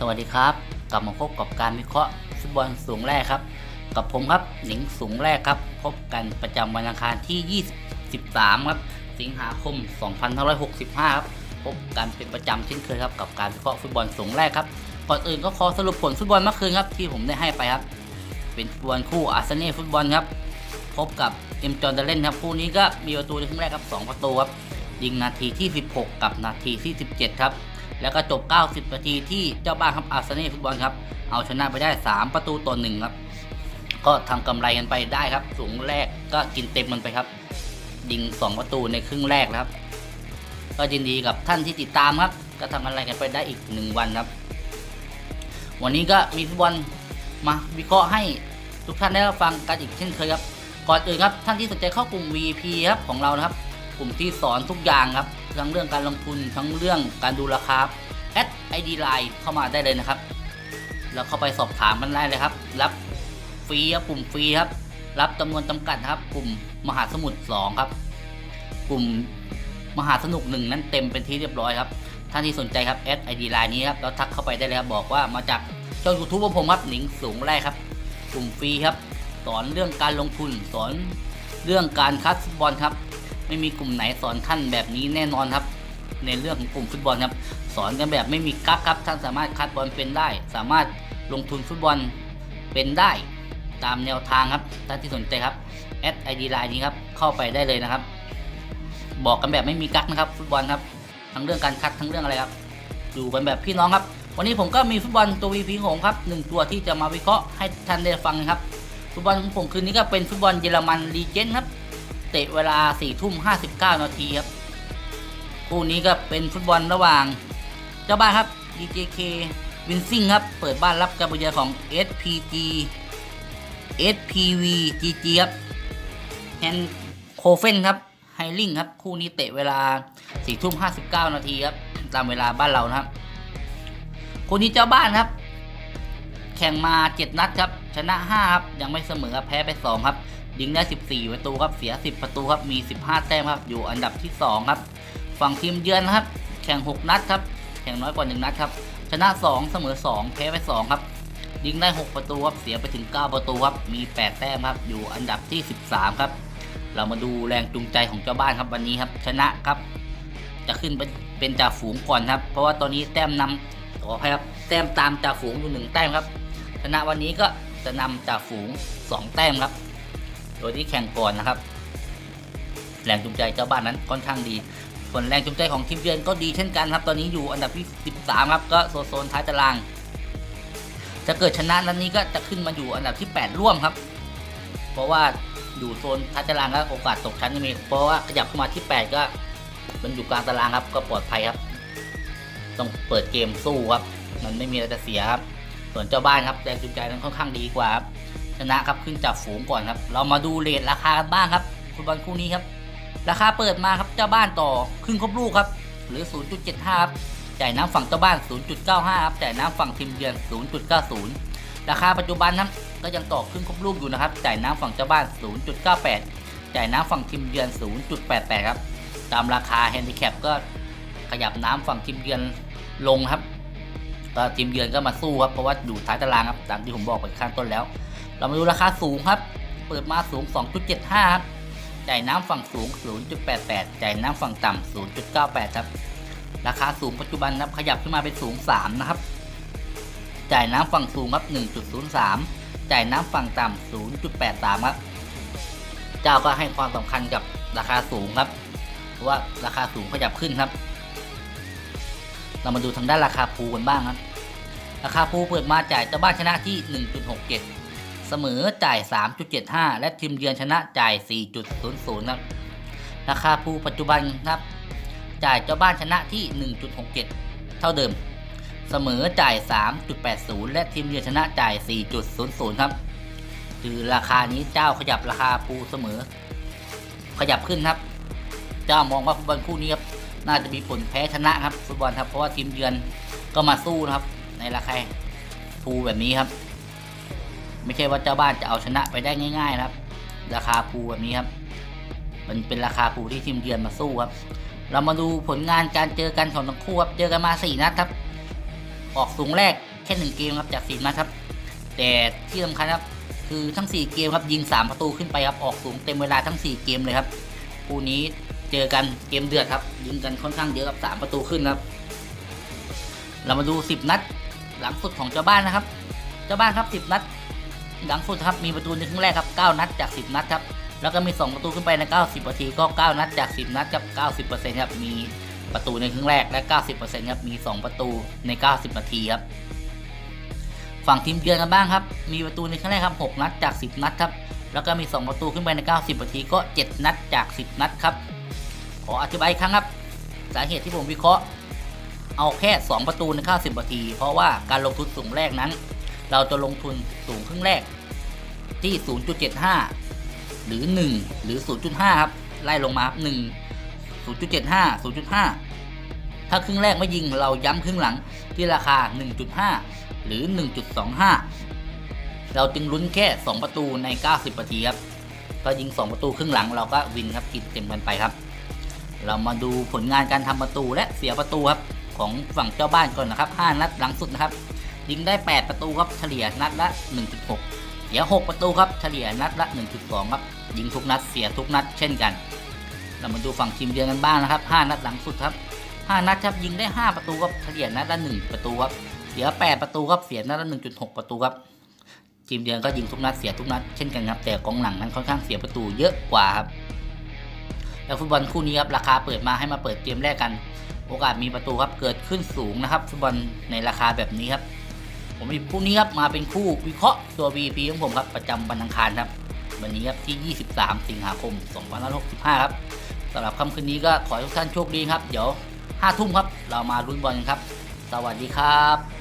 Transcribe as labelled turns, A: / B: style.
A: สวัสดีครับ กลับมาพบกับการวิเคราะห์ฟุตบอลสูงแรกครับ กับผมครับหนิงสูงแรกครับ พบกันประจำวันอังคารที่23ครับสิงหาคม 2565ครับพบกันเป็นประจำเช่นเคยครับกับการวิเคราะห์ฟุตบอลสูงแรกครับก่อนอื่นก็ขอสรุปผลฟุตบอลเมื่อคืนครับที่ผมได้ให้ไปครับ เป็นฟุตบอลคู่อาร์เซนอลฟุตบอลครับพบกับเอ็มจอร์แดเลนครับคู่นี้ก็มีประตูในครึ่งแรกครับ2ประตูครับยิงนาทีที่ 16 กับนาทีที่ 17 ครับ แล้วก็จบ 90 นาทีที่เจ้าบ้านครับอาร์เซนอลฟุตบอลครับ เอาชนะไปได้ 3 ประตูต่อหนึ่งครับ ก็ทำกำไรกันไปได้ครับ สูงแรกก็กินเต็มมันไปครับ ยิง 2 ประตูในครึ่งแรกนะครับ ก็ยินดีกับท่านที่ติดตามครับ ก็ทำกำไรกันไปได้อีก 1 วันครับ วันนี้ก็มีฟุตบอลมาวิเคราะห์ให้ทุกท่านได้รับฟังกันอีกเช่นเคยครับ ก่อนอื่นครับท่านที่สนใจเข้ากลุ่ม VP ครับของเรานะครับ กลุ่มที่สอนทุกอย่างครับ ทั้งเรื่องการลงทุนทั้งเรื่องการดูราคาแอดไอดีไลน์เข้ามาได้เลยนะครับ แล้วเข้าไปสอบถามมันได้เลยครับ รับฟรีครับกลุ่มฟรีครับ รับจำนวนจำกัดครับ กลุ่มมหาสมุทร2ครับ กลุ่มมหาสนุกหนึ่งนั้นเต็มเป็นที่เรียบร้อยครับท่านที่สนใจครับแอดไอดีไลน์นี้ครับแล้วทักเข้าไปได้เลยครับบอกว่ามาจากช่องยูทูบของผมครับหนิงสูงแรกครับ กลุ่มฟรีครับ สอนเรื่องการลงทุนสอนเรื่องการคัดฟุตบอลครับ ไม่มีกลุ่มไหนสอนท่านแบบนี้แน่นอนครับ ในเรื่องของกลุ่มฟุตบอลครับ สอนกันแบบไม่มีกั๊กครับท่านสามารถคัดบอลเป็นได้ สามารถลงทุนฟุตบอลเป็นได้ ตามแนวทางครับท่านที่สนใจครับแอดไอดีไลน์นี้ครับเข้าไปได้เลยนะครับ บอกกันแบบไม่มีกั๊กนะครับฟุตบอลครับทั้งเรื่องการคัดทั้งเรื่องอะไรครับอยู่กันแบบพี่น้องครับ วันนี้ผมก็มีฟุตบอลตัววีพีของครับหนึ่งตัวที่จะมาวิเคราะห์ให้ท่านได้ฟังครับฟุตบอลของผมคืนนี้ก็เป็นฟุตบอลเยอรมันลีเจนครับ เตะเวลา4ทุ่ม59นาทีครับ คู่นี้ก็เป็นฟุตบอลระหว่าง เจ้าบ้านครับ DJK วินซิงครับ เปิดบ้านรับการบริกาของ SPG SPV GG ครับแฮนโคเฟนครับไฮลิงครับ คู่นี้เตะเวลา4ทุ่ม59นาทีครับ ตามเวลาบ้านเรานะครับ คู่นี้เจ้าบ้านครับ แข่งมา 7 นัดครับ ชนะ 5 ครับ ยังไม่เสมอแพ้ไป 2 ครับ ยิงได้ 14 ประตูครับ เสีย 10 ประตูครับ มี 15 แต้มครับ อยู่อันดับที่ 2 ครับ ฝั่งทีมเยือนครับ แข่ง 6 นัดครับ แข่งน้อยกว่า 1 นัดครับ ชนะ 2 เสมอ 2 แพ้ไป 2 ครับ ยิงได้ 6 ประตูครับ เสียไปถึง 9 ประตูครับ มี 8 แต้มครับ อยู่อันดับที่ 13 ครับ เรามาดูแรงจูงใจของเจ้าบ้านครับวันนี้ครับ ชนะครับ จะขึ้นเป็นเป็นจ่าฝูงก่อนครับ เพราะว่าตอนนี้แต้มนำขออภัยครับ แต้มตามจ่าฝูงอยู่หนึ่งแต้มครับ ชนะวันนี้ก็จะนำจ่าฝูง 2 แต้มครับ โดยที่แข่งก่อนนะครับ แรงจูงใจเจ้าบ้านนั้นค่อนข้างดีส่วนแรงจูงใจของทีมเยือนก็ดีเช่นกันครับ ตอนนี้อยู่อันดับที่ 13 ครับ ก็โซนท้ายตาราง จะเกิดชนะนัดนี้ก็จะขึ้นมาอยู่อันดับที่ 8 ร่วมครับ เพราะว่าอยู่โซนท้ายตารางก็โอกาสตกชั้นจะมีเพราะว่าขยับเข้ามาที่ 8 ก็มันอยู่กลางตารางครับ ก็ปลอดภัยครับ ต้องเปิดเกมสู้ครับ มันไม่มีอะไรจะเสียครับ ส่วนเจ้าบ้านครับแรงจูงใจนั้นค่อนข้างดีกว่าครับ ชนะครับขึ้นจากฝูงก่อนครับ เรามาดูเรทราคากันบ้างครับฟุตบอลคู่นี้ครับ ราคาเปิดมาครับเจ้าบ้านต่อครึ่งครบลูกครับหรือ 0.75ครับจ่ายน้ำฝั่งเจ้าบ้าน 0.95ครับจ่ายน้ำฝั่งทีมเยือน 0.90 ราคาปัจจุบันนั้นก็ยังต่อครึ่งครบลูกอยู่นะครับจ่ายน้ำฝั่งเจ้าบ้าน 0.98 จ่ายน้ำฝั่งทีมเยือน 0.88 ครับตามราคาแฮนดิแคปก็ขยับน้ำฝั่งทีมเยือนลงครับก็ทีมเยือนก็มาสู้ครับเพราะว่าอยู่ท้ายตารางครับตามที่ผมบอกไปข้างต้นแล้ว เรามาดูราคาสูงครับ เปิดมาสูง 2.75 ครับ จ่ายน้ำฝั่งสูง 0.88 จ่ายน้ำฝั่งต่ำ 0.98 ครับ ราคาสูงปัจจุบันครับ ขยับขึ้นมาเป็นสูง 3 นะครับ จ่ายน้ำฝั่งสูงครับ 1.03 จ่ายน้ำฝั่งต่ำ 0.83 ครับ เจ้าก็ให้ความสำคัญกับราคาสูงครับเพราะว่าราคาสูงขยับขึ้นครับ เรามาดูทางด้านราคาภูกันบ้างครับ ราคาภูเปิดมาจ่ายเจ้าบ้านชนะที่ 1.67 เสมอจ่าย 3.75 และทีมเยือนชนะจ่าย 4.00ครับราคาภูปัจจุบันครับ จ่ายเจ้าบ้านชนะที่ 1.67 เท่าเดิม เสมอจ่าย 3.80 และทีมเยือนชนะจ่าย 4.00 ครับ คือราคานี้เจ้าขยับราคาภูเสมอ ขยับขึ้นครับ เจ้ามองว่าฟุตบอลคู่นี้ครับน่าจะมีผลแพ้ชนะครับฟุตบอลครับเพราะว่าทีมเยือนก็มาสู้นะครับในราคาภูแบบนี้ครับ ไม่ใช่ว่าเจ้าบ้านจะเอาชนะไปได้ง่าย ๆ ครับ ราคาภูแบบนี้ครับ มันเป็นราคาภูที่ทีมเยือนมาสู้ครับ เรามาดูผลงานการเจอกันของทั้งคู่ครับเจอกันมา 4 นัดครับ ออกสูงแรกแค่หนึ่งเกมครับจากสี่นัดครับ แต่ที่สำคัญครับคือทั้ง 4 เกมครับยิง 3 ประตูขึ้นไปครับออกสูงเต็มเวลาทั้ง 4 เกมเลยครับคู่นี้เจอกันเกมเดือดครับยิงกันค่อนข้างเยอะครับ3ประตูขึ้นครับ เรามาดู 10 นัด หลังสุดของเจ้าบ้านนะครับ เจ้าบ้านครับ 10 นัด หลังสุดครับมีประตูในครึ่งแรกครับ 9 นัดจาก 10 นัดครับ แล้วก็มี 2 ประตูขึ้นไปใน 90 นาทีก็ 9 นัดจาก 10 นัดครับ 90%ครับ มีประตูในครึ่งแรกและ 90%ครับ มี 2 ประตูใน 90 นาทีครับ ฝั่งทีมเยือนกันบ้างครับ มีประตูในครั้งแรกครับ 6 นัดจาก 10 นัดครับ แล้วก็มี 2 ประตูขึ้นไปใน 90 นาทีก็ 7 นัดจาก 10 นัดครับ ขออธิบายครั้งครับ สาเหตุที่ผมวิเคราะห์ เอาแค่ 2 ประตูใน 90 นาที เพราะว่าการลงทุนสูงแรกนั้น เราจะลงทุนสูงครึ่งแรกที่ 0.75 หรือ 1 หรือ 0.5 ครับ ไล่ลงมาครับ 1 0.75 0.5 ถ้าครึ่งแรกไม่ยิงเราย้ำครึ่งหลังที่ราคา 1.5 หรือ 1.25 เราจึงลุ้นแค่ 2 ประตูใน 90 นาทีครับก็ยิง 2 ประตูครึ่งหลังเราก็วินครับกินเต็มกันไปครับ เรามาดูผลงานการทำประตูและเสียประตูครับของฝั่งเจ้าบ้านก่อนนะครับ 5 นัดหลังสุดนะครับ ยิงได้ 8 ประตูครับเฉลี่ยนัดละ 1.6 เสีย 6 ประตูครับเฉลี่ยนัดละ 1.2 ครับ ยิงทุกนัดเสียทุกนัดเช่นกัน เรามาดูฝั่งทีมเยือนกันบ้างนะครับ 5 นัดหลังสุดครับ 5 นัดครับยิงได้ 5 ประตูครับเฉลี่ยนัดละ 1 ประตูครับ เสีย 8 ประตูครับเสียนัดละ 1.6 ประตูครับทีมเยือนก็ยิงทุกนัดเสียทุกนัดเช่นกันครับแต่กองหลังนั้นค่อนข้างเสียประตูเยอะกว่าครับแล้วฟุตบอลคู่นี้ครับราคาเปิดมาให้มาเปิดเกมแรกกัน โอกาสมีประตูครับเกิดขึ้นสูงนะครับฟุตบอลในราคาแบบนี้ครับ ผมหยิบคู่นี้ครับมาเป็นคู่วิเคราะห์ตัว VP ของผมครับประจำวันอังคารครับวันนี้ครับที่ 23 สิงหาคม 2565 ครับสำหรับค่ำคืนนี้ก็ขอให้ทุกท่านโชคดีครับ เดี๋ยว 5 ทุ่มครับ เรามาลุ้นบอลกันครับ สวัสดีครับ